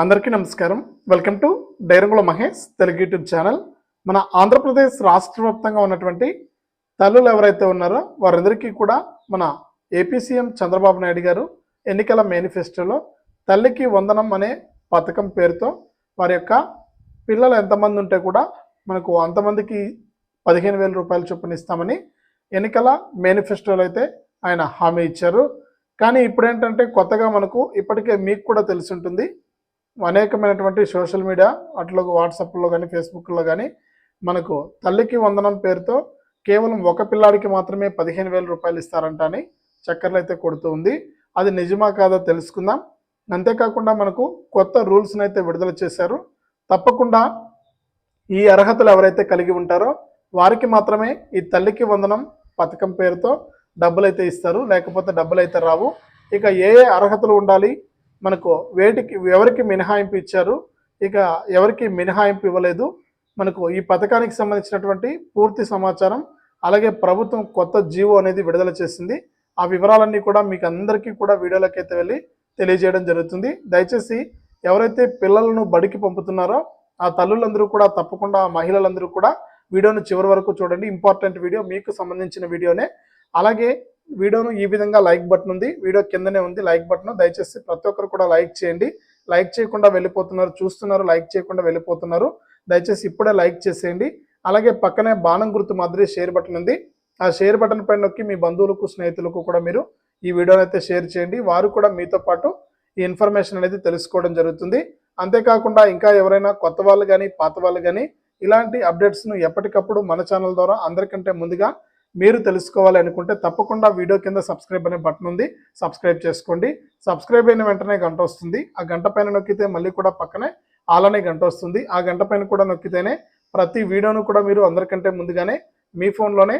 అందరికీ నమస్కారం. Welcome to డైరంగుల మహేష్ తెలుగు యూట్యూబ్ ఛానల్. మన ఆంధ్రప్రదేశ్ రాష్ట్ర వ్యాప్తంగా ఉన్నటువంటి తల్లులు ఎవరైతే ఉన్నారో వారందరికీ కూడా మన ఏపీ సీఎం చంద్రబాబు నాయుడు గారు ఎన్నికల మేనిఫెస్టోలో తల్లికి వందనం అనే పథకం పేరుతో వారి యొక్క పిల్లలు ఎంతమంది ఉంటే కూడా మనకు అంతమందికి పదిహేను వేల రూపాయలు చొప్పున ఇస్తామని ఎన్నికల మేనిఫెస్టోలో అయితే ఆయన హామీ ఇచ్చారు. కానీ ఇప్పుడు ఏంటంటే కొత్తగా మనకు ఇప్పటికే మీకు కూడా తెలిసి ఉంటుంది. అనేకమైనటువంటి సోషల్ మీడియా అట్లా వాట్సాప్లో కానీ ఫేస్బుక్లో కానీ మనకు తల్లికి వందనం పేరుతో కేవలం ఒక పిల్లాడికి మాత్రమే పదిహేను వేల రూపాయలు ఇస్తారంట అని చక్కర్లు అయితే కొడుతూ ఉంది. అది నిజమా కాదో తెలుసుకుందాం. అంతేకాకుండా మనకు కొత్త రూల్స్ని అయితే విడుదల చేశారు. తప్పకుండా ఈ అర్హతలు ఎవరైతే కలిగి ఉంటారో వారికి మాత్రమే ఈ తల్లికి వందనం పథకం పేరుతో డబ్బులు అయితే ఇస్తారు. లేకపోతే డబ్బులు అయితే రావు. ఇక ఏ ఏ అర్హతలు ఉండాలి? మనకు వేటికి ఎవరికి మినహాయింపు ఇచ్చారు ఇక ఎవరికి మినహాయింపు ఇవ్వలేదు మనకు ఈ పథకానికి సంబంధించినటువంటి పూర్తి సమాచారం అలాగే ప్రభుత్వం కొత్త జీవో అనేది విడుదల చేసింది. ఆ వివరాలన్నీ కూడా మీకు అందరికీ కూడా వీడియోలోకి అయితే వెళ్ళి తెలియజేయడం జరుగుతుంది. దయచేసి ఎవరైతే పిల్లలను బడికి పంపుతున్నారో ఆ తల్లులందరూ కూడా తప్పకుండా మహిళలందరూ కూడా వీడియోను చివరి వరకు చూడండి. ఇంపార్టెంట్ వీడియో మీకు సంబంధించిన వీడియోనే. అలాగే వీడియోను ఈ విధంగా లైక్ బటన్ ఉంది వీడియో కిందనే ఉంది లైక్ బటన్. దయచేసి ప్రతి ఒక్కరు కూడా లైక్ చేయండి. లైక్ చేయకుండా వెళ్ళిపోతున్నారు చూస్తున్నారు లైక్ చేయకుండా వెళ్ళిపోతున్నారు. దయచేసి ఇప్పుడే లైక్ చేసేయండి. అలాగే పక్కనే బాణం గుర్తు మాదిరి షేర్ బటన్ ఉంది. ఆ షేర్ బటన్ పైన నొక్కి మీ బంధువులకు స్నేహితులకు కూడా మీరు ఈ వీడియోని అయితే షేర్ చేయండి. వారు కూడా మీతో పాటు ఈ ఇన్ఫర్మేషన్ అనేది తెలుసుకోవడం జరుగుతుంది. అంతేకాకుండా ఇంకా ఎవరైనా కొత్త వాళ్ళు కానీ పాత వాళ్ళు కానీ ఇలాంటి అప్డేట్స్ను ఎప్పటికప్పుడు మన ఛానల్ ద్వారా అందరికంటే ముందుగా మీరు తెలుసుకోవాలి అనుకుంటే తప్పకుండా వీడియో కింద సబ్స్క్రైబ్ అనే బటన్ ఉంది. సబ్స్క్రైబ్ చేసుకోండి. సబ్స్క్రైబ్ అయిన వెంటనే గంట వస్తుంది. ఆ గంట పైన నొక్కితే మళ్ళీ కూడా పక్కనే ఆలనే గంట వస్తుంది. ఆ గంట పైన కూడా నొక్కితేనే ప్రతి వీడియోను కూడా మీరు అందరికంటే ముందుగానే మీ ఫోన్లోనే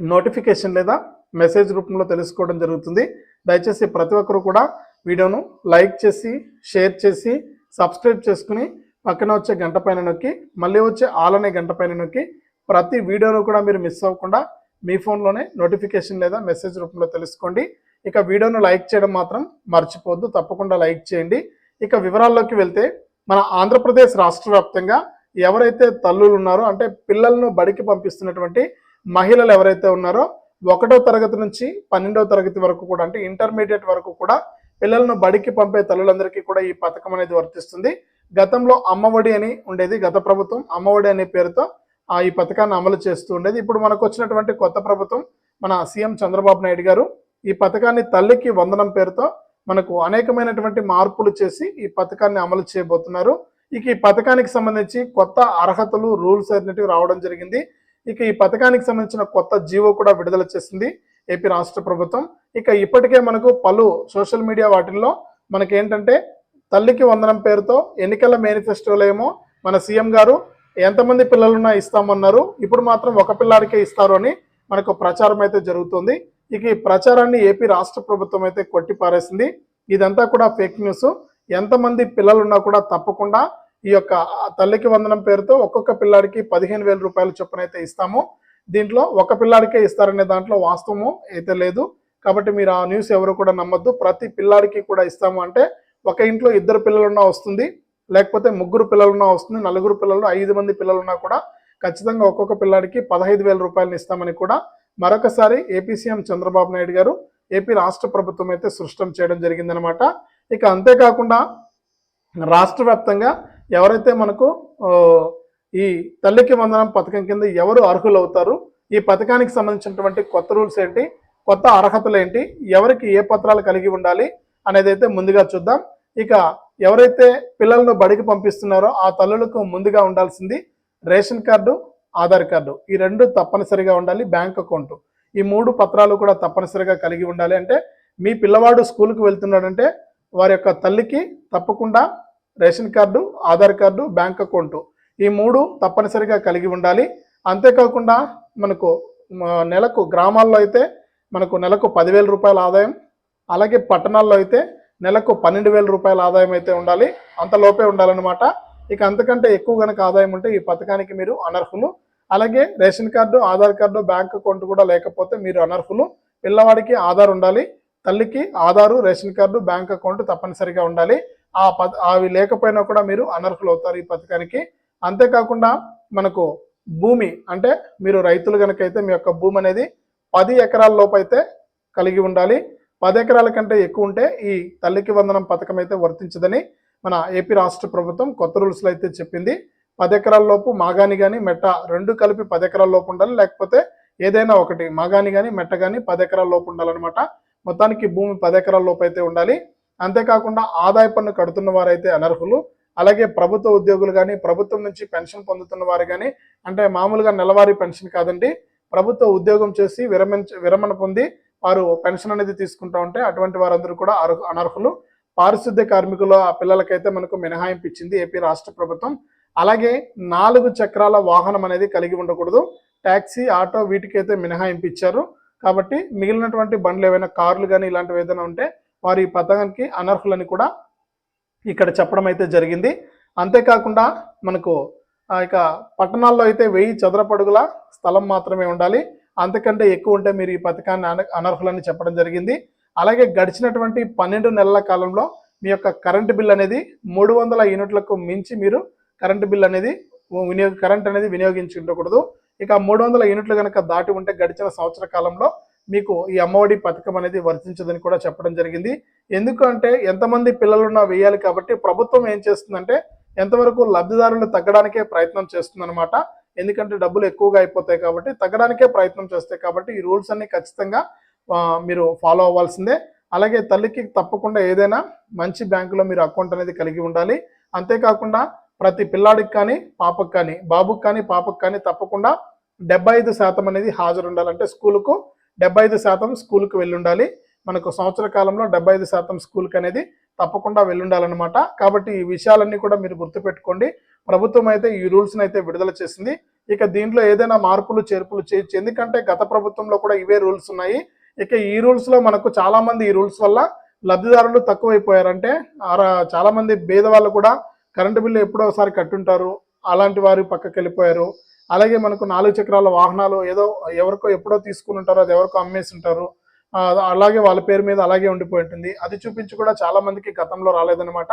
నోటిఫికేషన్ లేదా మెసేజ్ రూపంలో తెలుసుకోవడం జరుగుతుంది. దయచేసి ప్రతి ఒక్కరు కూడా వీడియోను లైక్ చేసి షేర్ చేసి సబ్స్క్రైబ్ చేసుకుని పక్కన వచ్చే గంట పైన నొక్కి మళ్ళీ వచ్చే ఆలనే గంట పైన నొక్కి ప్రతి వీడియోను కూడా మీరు మిస్ అవ్వకుండా మీ ఫోన్లోనే నోటిఫికేషన్ లేదా మెసేజ్ రూపంలో తెలుసుకోండి. ఇక వీడియోను లైక్ చేయడం మాత్రం మర్చిపోవద్దు. తప్పకుండా లైక్ చేయండి. ఇక వివరాల్లోకి వెళ్తే మన ఆంధ్రప్రదేశ్ రాష్ట్ర వ్యాప్తంగా ఎవరైతే తల్లులు ఉన్నారో అంటే పిల్లలను బడికి పంపిస్తున్నటువంటి మహిళలు ఎవరైతే ఉన్నారో ఒకటో తరగతి నుంచి పన్నెండవ తరగతి వరకు కూడా అంటే ఇంటర్మీడియట్ వరకు కూడా పిల్లలను బడికి పంపే తల్లులందరికీ కూడా ఈ పథకం అనేది వర్తిస్తుంది. గతంలో అమ్మఒడి అని ఉండేది గత ప్రభుత్వం. అమ్మఒడి అనే పేరుతో ఈ పథకాన్ని అమలు చేస్తూ ఉండేది. ఇప్పుడు మనకు వచ్చినటువంటి కొత్త ప్రభుత్వం మన సీఎం చంద్రబాబు నాయుడు గారు ఈ పథకాన్ని తల్లికి వందనం పేరుతో మనకు అనేకమైనటువంటి మార్పులు చేసి ఈ పథకాన్ని అమలు చేయబోతున్నారు. ఇక ఈ పథకానికి సంబంధించి కొత్త అర్హతలు రూల్స్ అనేటివి రావడం జరిగింది. ఇక ఈ పథకానికి సంబంధించిన కొత్త జీవో కూడా విడుదల చేసింది ఏపీ రాష్ట్ర ప్రభుత్వం. ఇక ఇప్పటికే మనకు పలు సోషల్ మీడియా వాటిల్లో మనకేంటంటే తల్లికి వందనం పేరుతో ఎన్నికల మేనిఫెస్టోలో ఏమో మన సీఎం గారు ఎంతమంది పిల్లలున్నా ఇస్తామన్నారు. ఇప్పుడు మాత్రం ఒక పిల్లాడికే ఇస్తారు అని మనకు ప్రచారం అయితే జరుగుతుంది. ఇక ఈ ప్రచారాన్ని ఏపీ రాష్ట్ర ప్రభుత్వం అయితే కొట్టిపారేసింది. ఇదంతా కూడా ఫేక్ న్యూస్. ఎంతమంది పిల్లలున్నా కూడా తప్పకుండా ఈ యొక్క తల్లికి వందనం పేరుతో ఒక్కొక్క పిల్లాడికి పదిహేను వేల రూపాయల చొప్పున అయితే ఇస్తాము. దీంట్లో ఒక పిల్లాడికే ఇస్తారనే దాంట్లో వాస్తవము అయితే లేదు. కాబట్టి మీరు ఆ న్యూస్ ఎవరు కూడా నమ్మద్దు. ప్రతి పిల్లాడికి కూడా ఇస్తాము అంటే ఒక ఇంట్లో ఇద్దరు పిల్లలున్నా వస్తుంది. లేకపోతే ముగ్గురు పిల్లలున్నా వస్తుంది నలుగురు పిల్లలు ఐదు మంది పిల్లలున్నా కూడా ఖచ్చితంగా ఒక్కొక్క పిల్లాడికి పదహైదు వేల రూపాయలను ఇస్తామని కూడా మరొకసారి ఏపీ సీఎం చంద్రబాబు నాయుడు గారు ఏపీ రాష్ట్ర ప్రభుత్వం అయితే సృష్టం చేయడం జరిగిందనమాట ఇక అంతేకాకుండా రాష్ట్ర వ్యాప్తంగా ఎవరైతే మనకు ఈ తల్లికి వందనం పథకం కింద ఎవరు అర్హులు అవుతారు ఈ పథకానికి సంబంధించినటువంటి కొత్త రూల్స్ ఏంటి కొత్త అర్హతలు ఏంటి ఎవరికి ఏ పత్రాలు కలిగి ఉండాలి అనేది అయితే ముందుగా చూద్దాం. ఇక ఎవరైతే పిల్లలను బడికి పంపిస్తున్నారో ఆ తల్లులకు ముందుగా ఉండాల్సింది రేషన్ కార్డు ఆధార్ కార్డు. ఈ రెండు తప్పనిసరిగా ఉండాలి బ్యాంక్ అకౌంట్. ఈ మూడు పత్రాలు కూడా తప్పనిసరిగా కలిగి ఉండాలి. అంటే మీ పిల్లవాడు స్కూల్కి వెళ్తున్నాడంటే వారి యొక్క తల్లికి తప్పకుండా ration card Aadhaar card bank account. ఈ మూడు తప్పనిసరిగా కలిగి ఉండాలి. అంతేకాకుండా మనకు నెలకు గ్రామాల్లో అయితే మనకు నెలకు పదివేల రూపాయల ఆదాయం అలాగే పట్టణాల్లో అయితే నెలకు పన్నెండు వేల రూపాయల ఆదాయం అయితే ఉండాలి. అంతలోపే ఉండాలన్నమాట. ఇక అంతకంటే ఎక్కువ కనుక ఆదాయం ఉంటే ఈ పథకానికి మీరు అనర్హులు. అలాగే ration card Aadhaar card bank account కూడా లేకపోతే మీరు అనర్హులు. పిల్లవాడికి ఆధార్ ఉండాలి. తల్లికి Aadhaar ration card bank account తప్పనిసరిగా ఉండాలి. ఆ ప అవి లేకపోయినా కూడా మీరు అనర్హులు అవుతారు ఈ పథకానికి. అంతేకాకుండా మనకు భూమి అంటే మీరు రైతులు కనుక అయితే మీ యొక్క భూమి అనేది పది ఎకరాల లోపు అయితే కలిగి ఉండాలి. పది ఎకరాల కంటే ఎక్కువ ఉంటే ఈ తల్లికి వందనం పథకం అయితే వర్తించదని మన ఏపీ రాష్ట్ర ప్రభుత్వం కొత్త రూల్స్లో అయితే చెప్పింది. పది ఎకరాల లోపు మాగాని కానీ మెట్ట రెండు కలిపి పది ఎకరాల లోపు ఉండాలి. లేకపోతే ఏదైనా ఒకటి మాగాని కానీ మెట్ట కానీ పది ఎకరాల లోపు ఉండాలన్నమాట. మొత్తానికి భూమి పది ఎకరాల లోపు అయితే ఉండాలి. అంతేకాకుండా ఆదాయ పన్ను కడుతున్న వారైతే అనర్హులు. అలాగే ప్రభుత్వ ఉద్యోగులు కానీ ప్రభుత్వం నుంచి పెన్షన్ పొందుతున్న వారు కానీ అంటే మామూలుగా నెలవారీ పెన్షన్ కాదండి. ప్రభుత్వ ఉద్యోగం చేసి విరమించ విరమణ పొంది వారు పెన్షన్ అనేది తీసుకుంటా ఉంటే అటువంటి వారందరూ కూడా అర్హు అనర్హులు. పారిశుద్ధ్య కార్మికుల పిల్లలకైతే మనకు మినహాయింపు ఇచ్చింది ఏపీ రాష్ట్ర ప్రభుత్వం. అలాగే నాలుగు చక్రాల వాహనం అనేది కలిగి ఉండకూడదు. ట్యాక్సీ ఆటో వీటికైతే మినహాయింపు ఇచ్చారు కాబట్టి మిగిలినటువంటి బండ్లు ఏవైనా కార్లు కానీ ఇలాంటివి ఏదైనా ఉంటే వారి ఈ పథకానికి అనర్హులని కూడా ఇక్కడ చెప్పడం అయితే జరిగింది. అంతేకాకుండా మనకు ఆ ఇక పట్టణాల్లో అయితే వెయ్యి చదరపడుగుల స్థలం మాత్రమే ఉండాలి. అంతకంటే ఎక్కువ ఉంటే మీరు ఈ పథకాన్ని అన అనర్హులని చెప్పడం జరిగింది. అలాగే గడిచినటువంటి పన్నెండు నెలల కాలంలో మీ యొక్క కరెంటు బిల్ అనేది మూడు వందల యూనిట్లకు మించి మీరు కరెంటు బిల్ అనేది వినియోగ కరెంట్ అనేది వినియోగించుకుంటకూడదు. ఇక మూడు వందల యూనిట్లు కనుక దాటి ఉంటే గడిచిన సంవత్సర కాలంలో మీకు ఈ అమ్మఒడి పథకం అనేది వర్తించదని కూడా చెప్పడం జరిగింది. ఎందుకంటే ఎంతమంది పిల్లలున్నా వేయాలి కాబట్టి ప్రభుత్వం ఏం చేస్తుందంటే ఎంతవరకు లబ్ధిదారులు తగ్గడానికే ప్రయత్నం చేస్తుందన్నమాట. ఎందుకంటే డబ్బులు ఎక్కువగా అయిపోతాయి కాబట్టి తగ్గడానికే ప్రయత్నం చేస్తాయి కాబట్టి ఈ రూల్స్ అన్ని ఖచ్చితంగా మీరు ఫాలో అవ్వాల్సిందే. అలాగే తల్లికి తప్పకుండా ఏదైనా మంచి బ్యాంకులో మీరు అకౌంట్ అనేది కలిగి ఉండాలి. అంతేకాకుండా ప్రతి పిల్లాడికి కానీ పాపకు కానీ బాబుకి కానీ పాపకు కానీ తప్పకుండా డెబ్బై ఐదు శాతం అనేది హాజరు ఉండాలంటే స్కూలుకు డెబ్బై ఐదు శాతం స్కూల్కి వెళ్ళుండాలి. మనకు సంవత్సర కాలంలో డెబ్బై ఐదు శాతం స్కూల్కి అనేది తప్పకుండా వెళ్ళుండాలన్నమాట. కాబట్టి ఈ విషయాలన్నీ కూడా మీరు గుర్తుపెట్టుకోండి. ప్రభుత్వం అయితే ఈ రూల్స్ని అయితే విడుదల చేసింది. ఇక దీంట్లో ఏదైనా మార్పులు చేర్పులు చేయొచ్చు ఎందుకంటే గత ప్రభుత్వంలో కూడా ఇవే రూల్స్ ఉన్నాయి. ఇక ఈ రూల్స్లో మనకు చాలామంది ఈ రూల్స్ వల్ల లబ్ధిదారులు తక్కువైపోయారంటే ఆరా- పేదవాళ్ళు కూడా కరెంటు బిల్లు ఎప్పుడో ఒకసారి కట్టుంటారు అలాంటి వారు పక్కకి వెళ్ళిపోయారు అలాగే మనకు నాలుగు చక్రాల వాహనాలు ఏదో ఎవరికో ఎప్పుడో తీసుకుని ఉంటారో అది ఎవరికో అమ్మేసి ఉంటారు అలాగే వాళ్ళ పేరు మీద అలాగే ఉండిపోయి ఉంటుంది. అది చూపించి కూడా చాలామందికి గతంలో రాలేదనమాట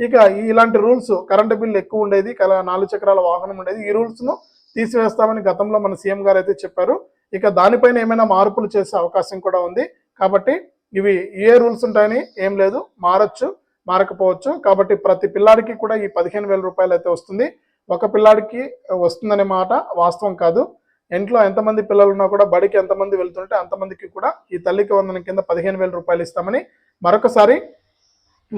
ఇక ఈ- ఇలాంటి రూల్స్ కరెంటు బిల్లు ఎక్కువ ఉండేది కల- నాలుగు చక్రాల వాహనం ఉండేది. ఈ రూల్స్ను తీసివేస్తామని గతంలో మన సీఎం గారు అయితే చెప్పారు. ఇక దానిపైన ఏమైనా మార్పులు చేసే అవకాశం కూడా ఉంది. కాబట్టి ఇవి ఏ రూల్స్ ఉంటాయని ఏం లేదు. మారచ్చు మారకపోవచ్చు. కాబట్టి ప్రతి పిల్లాడికి కూడా ఈ పదిహేను వేల రూపాయలు అయితే వస్తుంది. ఒక పిల్లాడికి వస్తుందనే మాట వాస్తవం కాదు. ఇంట్లో ఎంతమంది పిల్లలు ఉన్నా కూడా బడికి ఎంతమంది వెళ్తుంటే అంతమందికి కూడా ఈ తల్లికి వందనం కింద పదిహేను వేల రూపాయలు ఇస్తామని మరొకసారి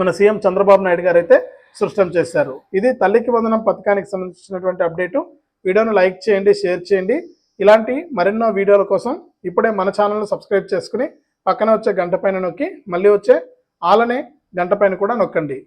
మన సీఎం చంద్రబాబు నాయుడు గారు అయితే సృష్టం చేశారు. ఇది తల్లికి వందనం పథకానికి సంబంధించినటువంటి అప్డేటు. వీడియోను లైక్ చేయండి షేర్ చేయండి. ఇలాంటి మరెన్నో వీడియోల కోసం ఇప్పుడే మన ఛానల్ను సబ్స్క్రైబ్ చేసుకుని పక్కన వచ్చే గంట పైన నొక్కి మళ్ళీ వచ్చే ఆలనే గంట పైన కూడా నొక్కండి.